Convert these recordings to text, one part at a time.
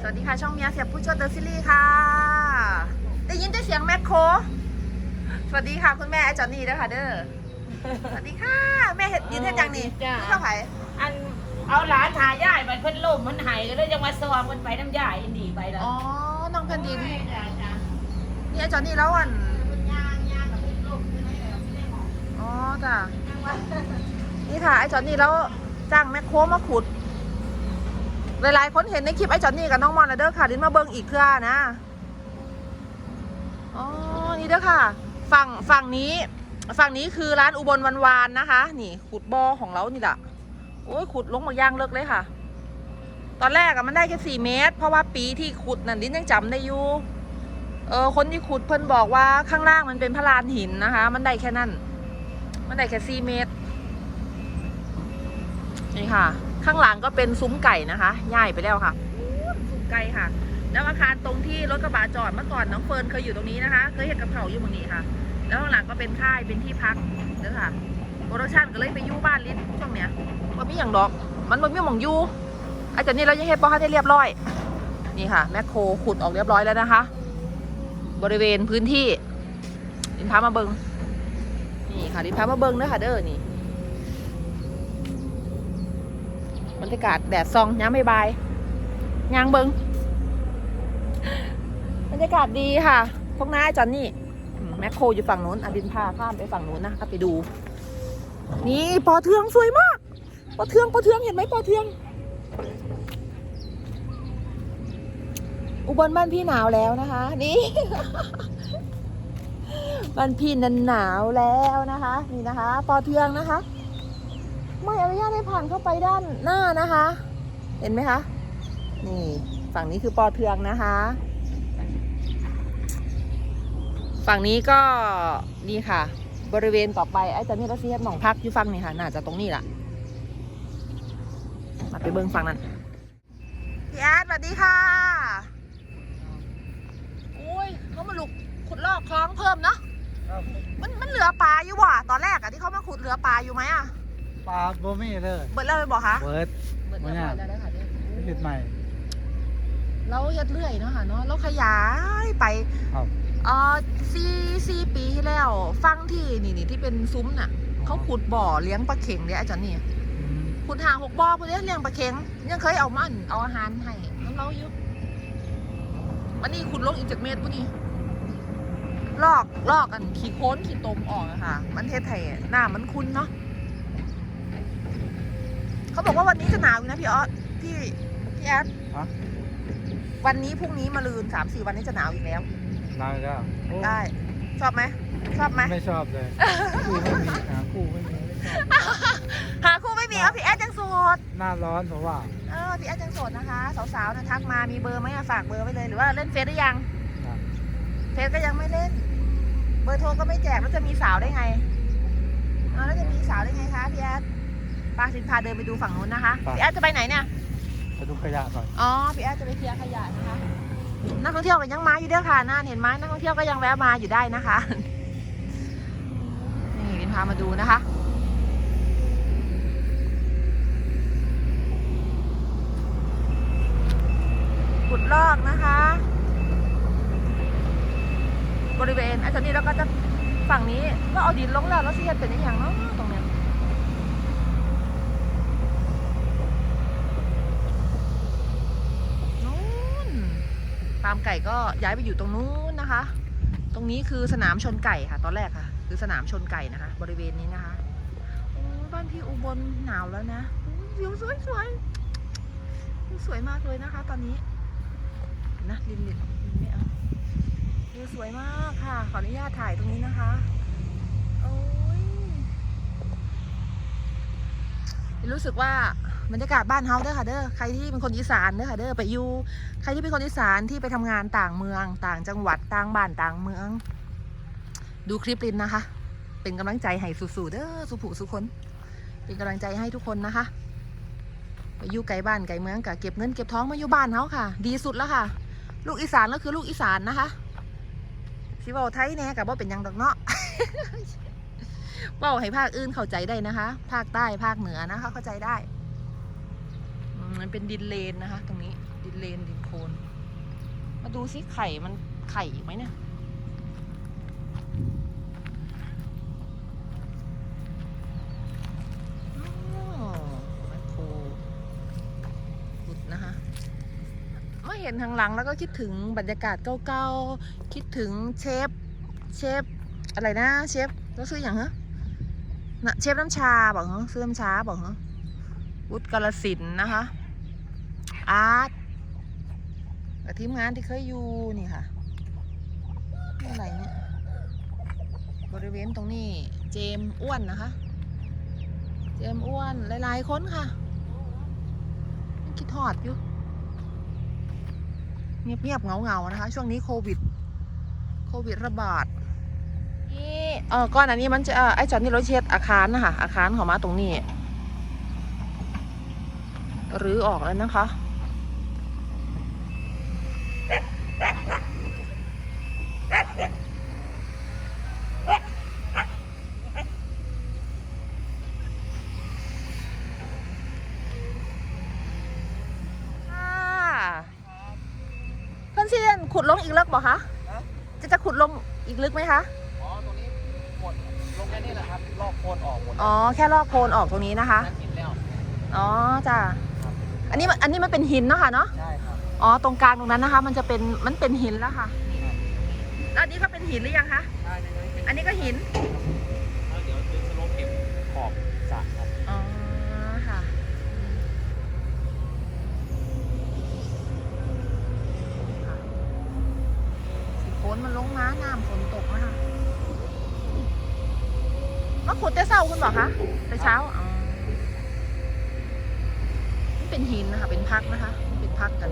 สวัสดีค่ะ ช่องเมียเสียบผู้ชดเดอะซีรีส์ค่ะ ได้ยินแต่เสียงแมคโคร สวัสดีค่ะ คุณแม่ไอ้จอนนี่นะคะเด้อ สวัสดีค่ะ แม่เห็ดยินเห็ดยังนี่จ้าลูกเท่าไหร่อันเอาหลานทายายไปเพิ่นล่มมันหายก็เลยยังมาซองมันไปน้ำยายอินดีไปแล้วอ๋อ น้องแผ่นดินจ้าจ้านี่ไอ้จอนนี่แล้วอันยางยางกับเพิ่นล่มไม่ได้แล้วไม่ได้หมออ๋อจ้ะนี่ค่ะไอ้จอนนี่แล้วจ้างแมคโครมาขุด หลายๆคนเห็นในคลิปไอ้จอนนี่กับน้องมอนเด้อค่ะดินมาเบิ่งอีกเทื่อนะอ๋อนี่เด้อค่ะ ฝั่งฝั่งนี้ฝั่งนี้คือร้านอุบลวันวานนะคะ นี่ขุดบ่อของเรานี่แหละโอ้ยขุดลงมายางเลิกเลยค่ะ ตอนแรกอะมันได้แค่สี่เมตร เพราะว่าปีที่ขุดนั่นดินยังจำได้อยู่เออคนที่ขุดเพิ่นบอกว่าข้างล่างมันเป็นพระลานหินนะคะ มันได้แค่นั้น มันได้แค่สี่เมตรนี่ค่ะ ข้างหลังก็เป็นซุ้มไก่นะคะย้ายไปแล้วค่ะอู้ซุ้มไก่ค่ะแล้วอาคารตรงที่รถกระบะจอดเมื่อก่อนน้องเฟิร์นเคยอยู่ตรงนี้นะคะ เคยเห็นกับเขาอยู่ตรงนี้ค่ะ แล้วข้างหลังก็เป็นค่ายเป็นที่พักเด้อค่ะโปรดักชั่นก็เลยไปอยู่บ้านลิ้นช่วงเนี้ยมันไม่อย่างดอก มันมันไม่หมองอยู่อาจารย์นี่เรายังเฮ็ดบ่ให้ได้เรียบร้อย นี่ค่ะ แมคโครขุดออกเรียบร้อยแล้วนะคะ บริเวณพื้นที่ลินพามาเบิงนี่ค่ะลินพามาเบิงเด้อค่ะเด้อนี่ บรรยากาศแดดซองย้ำบายยางเบิงบรรยากาศดีค่ะพวกน้าอ้จอนนี่แมคโครอยู่ฝั่งนู้นอดินพาข้ามไปฝั่งนู้นนะก็ไปดู นี่ปอเทืองสวยมากปอเทืองปอเทืองเห็นไหมปอเทือง อุบลบ้านพี่หนาวแล้วนะคะ นี่บ้านพี่นันหนาวแล้วนะคะ นี่นะคะ ปอเทืองนะคะ ไม่อนุญาตให้ผ่านเข้าไปด้านหน้านะคะ เห็นไหมคะ นี่ฝั่งนี้คือปอเทืองนะคะ ฝั่งนี้ก็นี่ค่ะ บริเวณต่อไปไอ้จะมีรถเสียหนองพักอยู่ฝั่งนี้ค่ะ น่าจะตรงนี้แหละมาไปเบิ้งฝั่งนั้นพี่อาร์ตสวัสดีค่ะโอ้ยเขามาลุกขุดลอกคลองเพิ่มเนาะมันมันเหลือปลาอยู่ว่ะตอนแรกอะที่เขามาขุดเหลือปลาอยู่ไหมอะ ปลาโบมี่เลยเบิดแล้วไปบอกคะเบิร์ดเบิดเรียบร้อยแล้วนะคะเนี่ยผลิตใหม่ เราเฮ็ดเรื่อยเนาะค่ะเนาะเราขยายไปครับ เอ่อสี่สี่ปีที่แล้ว ฟังที่นี่นี่ที่เป็นซุ้มน่ะ เขาขุดบ่อเลี้ยงปลาเข็งเนี่ยอาจารย์นี่อืมขุดหาหกบ่อเพื่อเลี้ยงปลาเข็งยังเคยเอามันเอาอาหารให้น้ำเราอยู่วันนี้ขุดลงอีกจากเมตรปุ่นี่ลอกลอกกันขี้โค้นขี้ตมออกอะค่ะ มันเทศไทยหน้ามันคุ้นเนาะ เขาบอกว่าวันนี้จะหนาวอยู่นะพี่ออสพี่พี่แอดฮะ วันนี้พรุ่งนี้มาลืนสามสี่วันนี้จะหนาวอีกแล้ว นานแล้วโอ้ได้ ชอบไหมชอบไหมไม่ชอบเลยคู่ไม่มีหาคู่ไม่มีไม่ชอบหาคู่ไม่มีเอาพี่แอดยังโสดหน้าร้อนเพราะว่าเออพี่แอดยังโสดนะคะ สาวๆนะทักมามีเบอร์ไหมอะฝากเบอร์ไว้เลยหรือว่าเล่นเฟซหรือยังครับเฟซก็ยังไม่เล่น เบอร์โทรก็ไม่แจกแล้วจะมีสาวได้ไงเอาแล้วจะมีสาวได้ไงคะพี่แอด ป้าสินพาเดินไปดูฝั่งนู้นนะคะพี่แอดจะไปไหนเนี่ยไปดูขยะก่อนอ๋อพี่แอดจะไปเคลียร์ขยะนะคะนักท่องเที่ยวก็ยังมาอยู่เด้อค่ะน่านเห็นไหมนักท่องเที่ยวก็ยังแวะมาอยู่ได้นะคะนี่วินพามาดูนะคะขุดลอกนะคะ บริเวณอาจารย์นี้เราก็จะฝั่งนี้ก็เอาดินลงแล้วแล้วสิเฮ็ดเป็นอหย่างเนาะตรงเนี้ยนู้น ฟาร์มไก่ก็ย้ายไปอยู่ตรงนู้นนะคะ ตรงนี้คือสนามชนไก่ค่ะ ตอนแรกค่ะ คือสนามชนไก่นะคะ บริเวณนี้นะคะโอ้บ้านพี่อุบลหนาวแล้วนะวิวสวยสวยๆวิวสวยมากเลยนะคะ ตอนนี้นะลินลินลินไม่เอาวิวสวยมากค่ะ ขออนุญาตถ่ายตรงนี้นะคะ โอ้ย รู้สึกว่าบรรยากาศบ้านเฮาเด้อค่ะเด้อใครที่เป็นคนอีสานเด้อค่ะเด้อไปอยู่ใครที่เป็นคนอีสานที่ไปทำงานต่างเมือง ต่างจังหวัดต่างบ้านต่างเมือง ดูคลิปลินนะคะ เป็นกำลังใจให้สู่ๆเด้อสุผูสุคน เป็นกำลังใจให้ทุกคนนะคะไปอยู่ไกลบ้านไกลเมืองกะเก็บเงินเก็บท้องมาอยู่บ้านเขาค่ะ ดีสุดแล้วค่ะ ลูกอีสานก็คือลูกอีสานนะคะสิเว้าไทยแน่กับว่าเป็นยังดอกเนาะ เว้าให้ภาคอื่นเข้าใจได้นะคะ ภาคใต้ภาคเหนือนะคะ เข้าใจได้ มันเป็นดินเลนนะคะ ตรงนี้ดินเลนดินโคโคนมาดูซิไข่มันไข่ไหมเนี่ยมคโครขุดนะคะมาเห็นทางหลังแล้วก็คิดถึงบรรยากาศเก่าๆ คิดถึงเชฟ เชฟ อะไรนะ เชฟแล้วซื้ออย่างเหรอ นะเชฟน้ำชาบอกเหรอซื้อน้ำชาบอกเหรอวุฒิกาลสินนะคะ อาร์ตกับทีมงานที่เคยอยู่นี่ค่ะนี่อะไรเนี่ยบริเวณตรงนี้เจมอ้วนนะคะ เจมอ้วนหลาย ๆ คนค่ะคิดทอดอยู่ เงียบๆเงาๆนะคะ ช่วงนี้โควิด โควิดระบาด เออก้อนอันนี้มันจะเอ่อไอ้จอนที่เราเช็ดอาคารนะคะอาคารของมาตรงนี้รื้อออกแล้วนะคะค่ะเพื่อนเซียนขุดลงอีกลึกบ่คะ จะจะขุดลงอีกลึกไหมคะ อ๋อ ตรงนี้หมด ลงแค่นี้แหละครับลอกโคนออกหมดอ๋อ แค่ลอกโคลนออกตรงนี้นะคะ นั่นกินแล้ว อ๋อจ้ะอันนี้มันอันนี้มันเป็นหินเนาะค่ะเนาะ ใช่ครับอ๋อ ตรงกลางตรงนั้นนะคะ มันจะเป็น มันเป็นหินแล้วค่ะ แล้วอันนี้ก็เป็นหินหรือยังคะ ใช่ในนี้เป็นอันนี้ก็หิน แล้วเดี๋ยวดึงสโลปเก็บขอบสระครับอ๋อค่ะค่ะสิฝนมันลงมาน้ำาขุดแต่เช้าคุณบอกคะแต่เช้าอ๋อเป็นหินนะคะ เป็นพักนะคะ เป็นพักกัน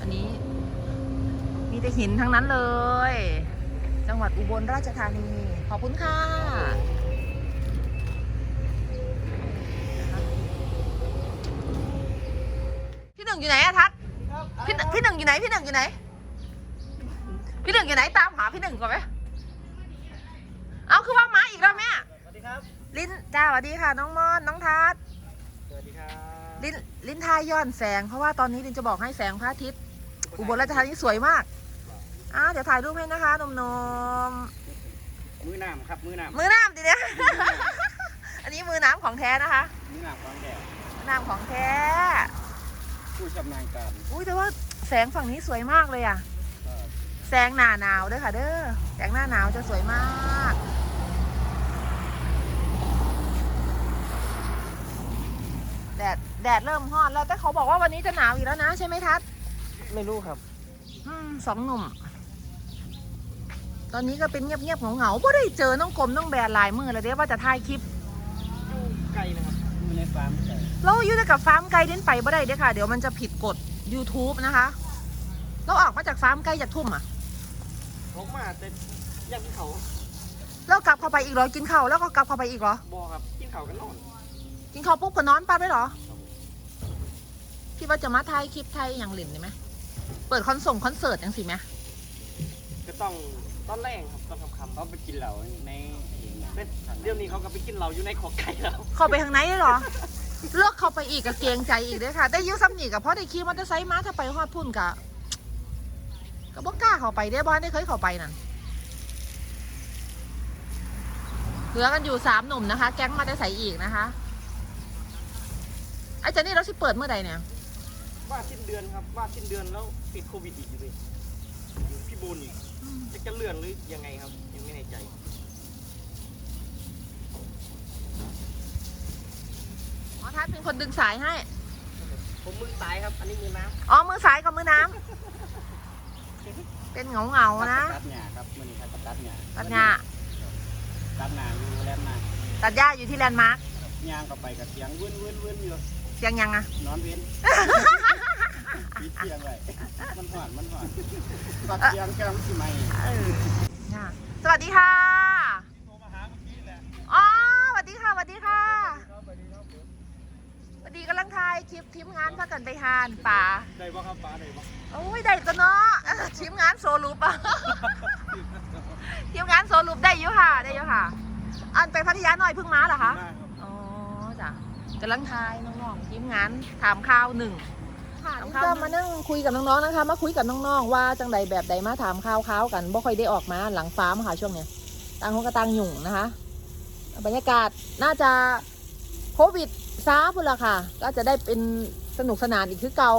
อันนี้ มีแต่หินทั้งนั้นเลย จังหวัดอุบลราชธานี ขอบคุณค่ะพี่หนึ่งอยู่ไหนอะทัศน์พี่หนึ่งพี่หนึ่งอยู่ไหนพี่หนึ่งอยู่ไหน พี่หนึ่งอยู่ไหนตามหาพี่หนึ่งก่อนไหมเอาคือว่ามาอีกแล้วแม่ ครับ ลินจ้าสวัสดีค่ะ น้องมอน น้องทัศน์สวัสดีครับ ลินลินทายย้อนแสง เพราะว่าตอนนี้ลินจะบอกให้แสงพระอาทิตย์ อุบลราชธานีสวยมากอ่าเดี๋ยวถ่ายรูปให้นะคะนมนมมือน้ำครับมือน้ำๆมือน้ำดิเนี่ยอันนี้มือน้ำของแท้นะคะ มือน้ำฟังแดดมือน้ำของแท้ผู้ชำนาญการอุ้ยแต่ว่าแสงฝั่งนี้สวยมากเลยอะก็แสงหน้าหนาวด้วยค่ะ เด้อแสงหน้าหนาวจะสวยมาก แดดแดดเริ่มฮอดแล้วแต่เขาบอกว่าวันนี้จะหนาวอีกแล้วนะใช่ไหมทัศน์ไม่รู้ครับ อืมสองหนุ่ม ตอนนี้ก็เป็นเงียบๆเหงาๆไ่ได้เจอน้องกลมน้องแบร์ลายมือเลยเด้ว่าจะถ่ายคลิปอยู่ไกลนะครับอยู่ในฟาร์มไก่เราอยู่แต่กับฟาร์มไกลเด่นไปบ่ได้เด้อค่ะ เดี๋ยวมันจะผิดกฎ YouTube นะคะ เราออกมาจากฟาร์มไกลจากทุ่มอะผมมาแต่ยังกินเขาแล้วกลับเข้าไปอีกเหรอกินข้าวแล้วก็กลับเข้าไปอีกเหรอบอครับกินเขากันนอน กินข้าวปุ๊บก็นอนปั๊บได้เหรอ พี่ว่าจะมาถ่ายคลิปไทยอย่างหลินได้ไหมเปิดคอนส่งคอนเสิร์ตอย่างสิไหมก็ต้องตอนแรกครับตอนคำๆเขาไปกินเหล้าในเดี๋ยวนี้เขาก็ไปกินเหล้าอยู่ในขอกไก่แล้วเข้าไปข้างในได้เหรอ เลิกเข้าไปอีกกับเกรงใจอีกเด้วยค่ะ แต่อยูซ้ำนี่กับเพราะได้ขี่มอเตอร์ไซค์มาถ้าไปฮอดพุ่นกะก็บ่กล้าเข้าไปได้บ้านได้เคยเข้าไปนั่นเหลือกันอยู่สามหนุ่มนะคะ แก๊งมาได้ใส่อีกนะคะไอ้เจนนี่เราสิเปิดเมื่อใดเนี่ย ว่าสิ้นเดือนครับ ว่าสิ้นเดือนแล้วติดโควิดอีกอยู่เลยอยู่พี่บูนอีกจะจะเลื่อนหรือยังไงครับ ยังไม่แน่ใจ อ๋อทัดเป็นคนดึงสายให้ ผมมือซ้ายครับ อันนี้มือน้อ๋อมือซ้ายกับมือน้ำเป็นเงาเงาำๆนะตัดหญ้าครับมือนี้ครับตัดหญ้าตัดหญ้าตัดหญ้าอยู่แล้วนาตัดหญ้าอยู่ที่แลนด์มาร์คย่างก็ไปกับเสียงวื้นวื้นวื้นอยู่เสียงยังอะนอนเว้น ปิดเสียงไว้มันหอนมันหอนตัดเสียงแก้มสิไหมเออค่ะสวัสดีค่ะอ๋อสวัสดีค่ะสวัสดีค่ะสวัสดีกำลังถ่ายคลิปทีมงานพากันไปทานป่าได้ป่ะครับป้าได้ป่ะโอ้ยได้ตัวเนาะเออทีมงานโซลูปอะทีมงานโซลูปได้อยู่ค่ะ ได้อยู่ค่ะ อันไปพัทยาหน่อยเพิ่งมาเหรอคะมากครับอ๋อจ้ะกำลังทายน้องๆทีมงานถามข่าวหนึ่ง ค่ะก็มานั่งคุยกับน้องๆนะคะ มาคุยกับน้องๆว่าจังใดแบบใดมาถามข่าวๆกันบ่ค่อยได้ออกมาหลังฟาร์มค่ะช่วงเนี้ยต่างคนก็ต่างหยุ่งนะคะ บรรยากาศน่าจะโควิดซาพุ่นละค่ะ ก็จะได้เป็นสนุกสนานอีกคือเก่า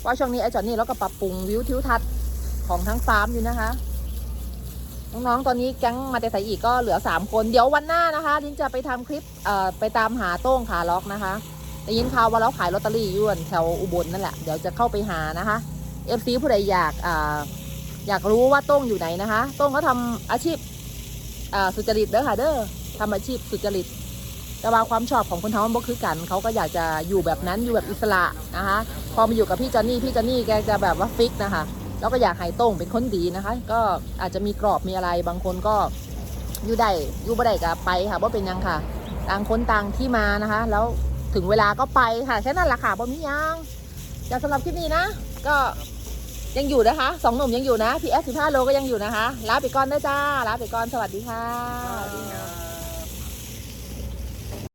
เพราะช่วงนี้ไอ้จอนนี่เราก็ปรับปรุงวิวทิวทัศน์ของทั้งฟาร์มอยู่นะคะน้องๆ ตอนนี้แก๊งมาแต่ใส่อีกก็เหลือ 3 คน เดี๋ยววันหน้านะคะ ลินจะไปทำคลิปเอ่อไปตามหาโต้งขาล็อกนะคะ ได้ยินข่าวว่าเราขายลอตเตอรี่ยวนแถวอุบลนั่นแหละ เดี๋ยวจะเข้าไปหานะคะเอฟซีผู้ใดอยากอ่าอยากรู้ว่าต้งอยู่ไหนนะคะต้งเขาทำอาชีพอ่าสุจริตเด้อค่ะเด้อทำอาชีพสุจริต แต่ว่าความชอบของคนท้องบ่คือกันเขาก็อยากจะอยู่แบบนั้นอยู่แบบอิสระนะคะ พอมาอยู่กับพี่จอนนี่พี่จอนนี่แกจะแบบว่าฟิกนะคะแล้วก็อยากให้ต้งเป็นคนดีนะคะ ก็อาจจะมีกรอบมีอะไรบางคนก็อยู่ได้อยู่บ่ได้ก็ไปค่ะว่าเป็นยังค่ะ ต่างคนต่างที่มานะคะ แล้ว ถึงเวลาก็ไปค่ะแค่นั้นแหละค่ะบอมียังจากสำหรับคลิปนี้นะ ก็ยังอยู่นะคะสองหนุ่มยังอยู่นะพี่เอสสิบห้าโลก็ยังอยู่นะคะลาไปก่อนนะจ้าลาไปก่อนสวัสดีค่ะสวัสดีครับ